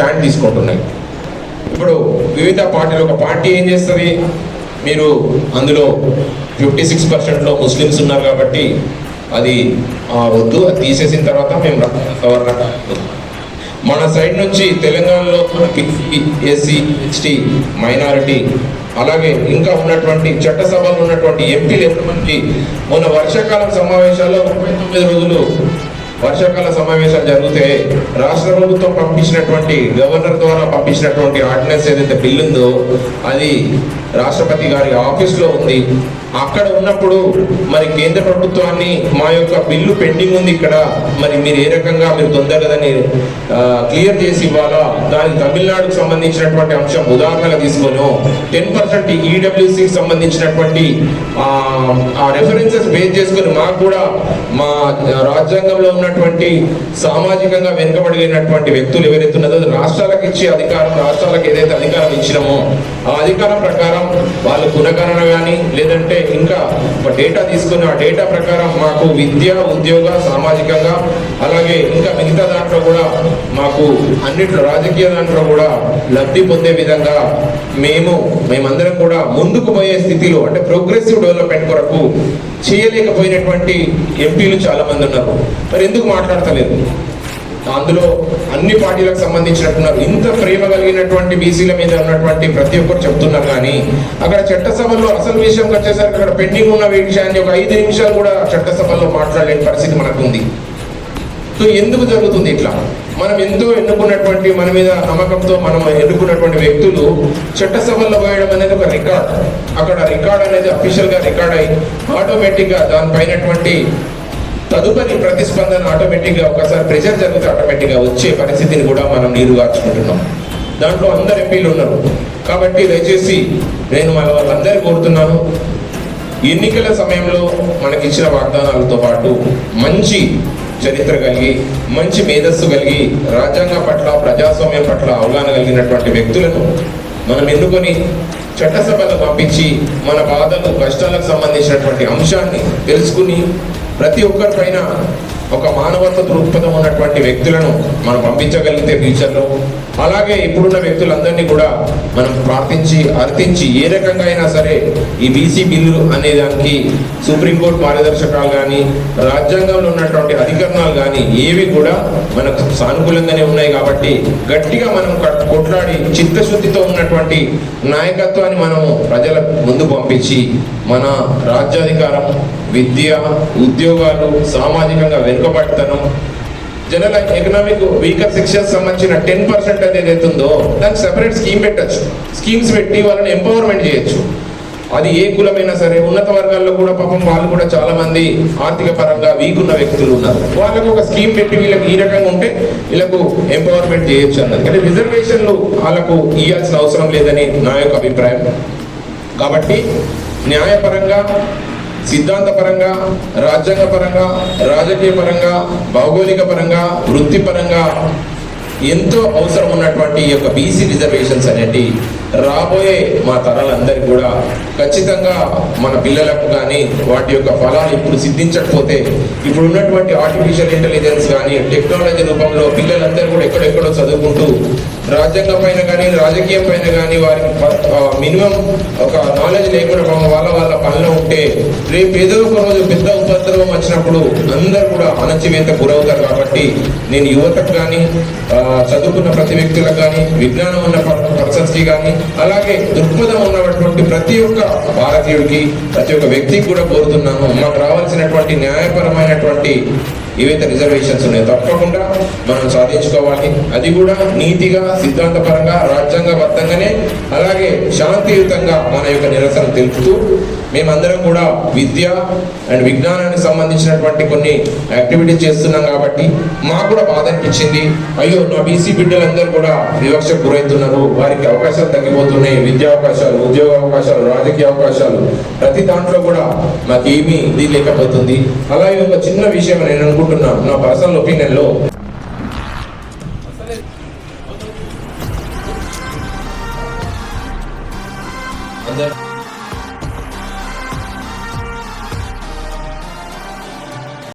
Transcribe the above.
Stand తీసుకుంటున్నాయి. ఇప్పుడు వివిధ పార్టీలు ఒక పార్టీ ఏం చేస్తుంది? మీరు అందులో ఫిఫ్టీ సిక్స్ పర్సెంట్లో ముస్లిమ్స్ ఉన్నారు కాబట్టి అది ఆ, వద్దు అది తీసేసిన తర్వాత మేము రా- మన సైడ్ నుంచి తెలంగాణలో ఎస్సీ ఎస్టీ మైనారిటీ అలాగే ఇంకా ఉన్నటువంటి చట్టసభలో ఉన్నటువంటి ఎంపీలు ఎంతమంది మొన్న వర్షాకాలం సమావేశాల్లో ముప్పై తొమ్మిది రోజులు వర్షాకాల సమావేశాలు జరిగితే రాష్ట్ర ప్రభుత్వం పంపించినటువంటి గవర్నర్ ద్వారా పంపించినటువంటి ఆర్డినెన్స్ ఏదైతే బిల్ ఉందో అది రాష్ట్రపతి గారి ఆఫీస్లో ఉంది. అక్కడ ఉన్నప్పుడు మరి కేంద్ర ప్రభుత్వాన్ని మా యొక్క బిల్లు పెండింగ్ ఉంది ఇక్కడ. మరి మీరు ఏ రకంగా మీరు తొందరగా దాన్ని క్లియర్ చేసి ఇవ్వాలా? దానికి తమిళనాడుకు సంబంధించినటువంటి అంశం ఉదాహరణగా తీసుకొని టెన్ పర్సెంట్ ఈడబ్ల్యూసికి సంబంధించినటువంటి ఆ, రెఫరెన్సెస్ బేస్ చేసుకొని మాకు కూడా మా రాజ్యాంగంలో ఉన్నటువంటి సామాజికంగా వెనుకబడినటువంటి వ్యక్తులు ఎవరైతే ఉన్నదో రాష్ట్రాలకు ఇచ్చే అధికారం రాష్ట్రాలకు ఏదైతే అధికారం ఇచ్చినామో ఆ అధికారం ప్రకారం వాళ్ళు పునగణన కానీ లేదంటే ఇంకా ఒక డేటా తీసుకుని ఆ డేటా ప్రకారం మాకు విద్య ఉద్యోగ సామాజికంగా అలాగే ఇంకా మిగతా దాంట్లో కూడా మాకు అన్నిట్లో రాజకీయ దాంట్లో కూడా లబ్ధి పొందే విధంగా మేము మేమందరం కూడా ముందుకు పోయే స్థితిలో అంటే ప్రోగ్రెసివ్ డెవలప్మెంట్ కొరకు చేయలేకపోయినటువంటి ఎంపీలు చాలా మంది ఉన్నారు. మరి ఎందుకు మాట్లాడతలేదు? అందులో అన్ని పార్టీలకు సంబంధించినట్టున్నారు. ఇంత ప్రేమ కలిగినటువంటి బీసీల మీద ఉన్నటువంటి ప్రతి ఒక్కరు చెప్తున్నారు కానీ అక్కడ చట్టసభలో అసలు విషయంకి వచ్చేసరికి అక్కడ పెండింగ్ ఉన్న విషయాన్ని ఒక ఐదు నిమిషాలు కూడా చట్టసభలో మాట్లాడలేని పరిస్థితి మనకు ఉంది సో ఎందుకు జరుగుతుంది ఇట్లా? మనం ఎంతో ఎన్నుకున్నటువంటి మన మీద నమ్మకంతో మనం ఎన్నుకున్నటువంటి వ్యక్తులు చట్టసభల్లో పోయడం అనేది ఒక రికార్డ్. అక్కడ రికార్డ్ అనేది అఫీషియల్గా రికార్డ్ అయి ఆటోమేటిక్గా దానిపైనటువంటి తదుపరి ప్రతిస్పందన ఆటోమేటిక్గా ఒకసారి ప్రెషర్ జరిగితే ఆటోమేటిక్గా వచ్చే పరిస్థితిని కూడా మనం నీరుగార్చుకుంటున్నాం దాంట్లో అందరు ఎంపీలు ఉన్నారు. కాబట్టి దయచేసి నేను మన వాళ్ళందరూ కోరుతున్నాను. ఎన్నికల సమయంలో మనకి ఇచ్చిన వాగ్దానాలతో పాటు మంచి చరిత్ర కలిగి మంచి మేధస్సు కలిగి రాజ్యాంగం పట్ల ప్రజాస్వామ్యం పట్ల అవగాహన కలిగినటువంటి వ్యక్తులను మనం ఎన్నుకొని చట్టసభలో పంపించి మన బాధలు కష్టాలకు సంబంధించినటువంటి అంశాన్ని తెలుసుకుని ప్రతి ఒక్కరిపైన ఒక మానవత్వ దృక్పథం ఉన్నటువంటి వ్యక్తులను మనం పంపించగలిగితే ఫ్యూచర్లో. అలాగే ఇప్పుడున్న వ్యక్తులందరినీ కూడా మనం ప్రార్థించి అర్థించి ఏ రకంగా అయినా సరే ఈ బీసీ బిల్లు అనే దానికి సుప్రీంకోర్టు మార్గదర్శకాలు కానీ రాజ్యాంగంలో ఉన్నటువంటి అధికరణాలు కానీ ఏవి కూడా మనకు సానుకూలంగానే ఉన్నాయి కాబట్టి గట్టిగా మనం కొట్లాడి చిత్తశుద్ధితో ఉన్నటువంటి నాయకత్వాన్ని మనము ప్రజల ముందు పంపించి మన రాజ్యాధికారం విద్య ఉద్యోగాలు సామాజికంగా వెనుకబడతనం. జనరల్ ఎకనామిక్ వీకర్ సెక్షన్స్ సంబంధించిన టెన్ పర్సెంట్ అనేది ఏదైతే ఉందో దానికి సెపరేట్ స్కీమ్ పెట్టచ్చు. స్కీమ్స్ పెట్టి వాళ్ళని ఎంపవర్మెంట్ చేయొచ్చు. అది ఏ కులమైనా సరే ఉన్నత వర్గాల్లో కూడా పాపం వాళ్ళు కూడా చాలా మంది ఆర్థిక పరంగా వీక్ ఉన్న వ్యక్తులు ఉన్నారు. వాళ్ళకు ఒక స్కీమ్ పెట్టి వీళ్ళకి ఈ రకంగా ఉంటే వీళ్ళకు ఎంపవర్మెంట్ చేయొచ్చు అన్నది. కానీ రిజర్వేషన్లు వాళ్ళకు ఇవ్వాల్సిన అవసరం లేదని నా యొక్క అభిప్రాయం. కాబట్టి న్యాయపరంగా సిద్ధాంతపరంగా రాజ్యాంగ పరంగా రాజకీయ పరంగా భౌగోళిక పరంగా వృత్తిపరంగా ఎంతో అవసరం ఉన్నటువంటి ఈ యొక్క బీసీ రిజర్వేషన్స్ అనేటి రాబోయే మా తరాలందరికీ కూడా ఖచ్చితంగా మన పిల్లలకు కానీ వాటి యొక్క ఫలాలు ఇప్పుడు సిద్ధించకపోతే ఇప్పుడు ఉన్నటువంటి ఆర్టిఫిషియల్ ఇంటెలిజెన్స్ కానీ టెక్నాలజీ రూపంలో పిల్లలందరూ కూడా ఎక్కడెక్కడో చదువుకుంటూ రాజ్యాంగం పైన కానీ రాజకీయం పైన కానీ వారికి మినిమం ఒక నాలెడ్జ్ లేకుండా వాళ్ళ వాళ్ళ పనిలో ఉంటే రేపు ఏదో ఒక రోజు పెద్ద ఉపద్రవం వచ్చినప్పుడు అందరూ కూడా అణచివేత గురవుతారు కాబట్టి నేను యువతకు కానీ చదువుకున్న ప్రతి వ్యక్తులకు కానీ విజ్ఞానం ఉన్న పర్సన్స్ కానీ అలాగే దృక్పథం ఉన్నటువంటి ప్రతి ఒక్క భారతీయుడికి ప్రతి ఒక్క వ్యక్తికి కూడా కోరుతున్నాను. మాకు రావాల్సినటువంటి న్యాయపరమైనటువంటి ఏవైతే రిజర్వేషన్స్ ఉన్నాయో తప్పకుండా మనం సాధించుకోవాలి. అది కూడా నీతిగా సిద్ధాంతపరంగా రాజ్యాంగబద్ధంగానే అలాగే శాంతియుతంగా మన యొక్క నిరసన తెలుపుతూ మేమందరం కూడా విద్య అండ్ విజ్ఞానానికి సంబంధించినటువంటి కొన్ని యాక్టివిటీస్ చేస్తున్నాం కాబట్టి మాకు కూడా బాధ అనిపించింది. అయ్యో నా బీసీ బిడ్డలందరూ కూడా వివక్షకు గురవుతున్నారు. వారికి అవకాశాలు తగ్గిపోతున్నాయి విద్యా అవకాశాలు ఉద్యోగ అవకాశాలు రాజకీయ అవకాశాలు. ప్రతి దాంట్లో కూడా మాకేమీ ఇది లేకపోతుంది. అలాగే ఒక చిన్న విషయం నేను అనుకుంటున్నాను నా పర్సనల్ ఒపీనియన్లో. అందరూ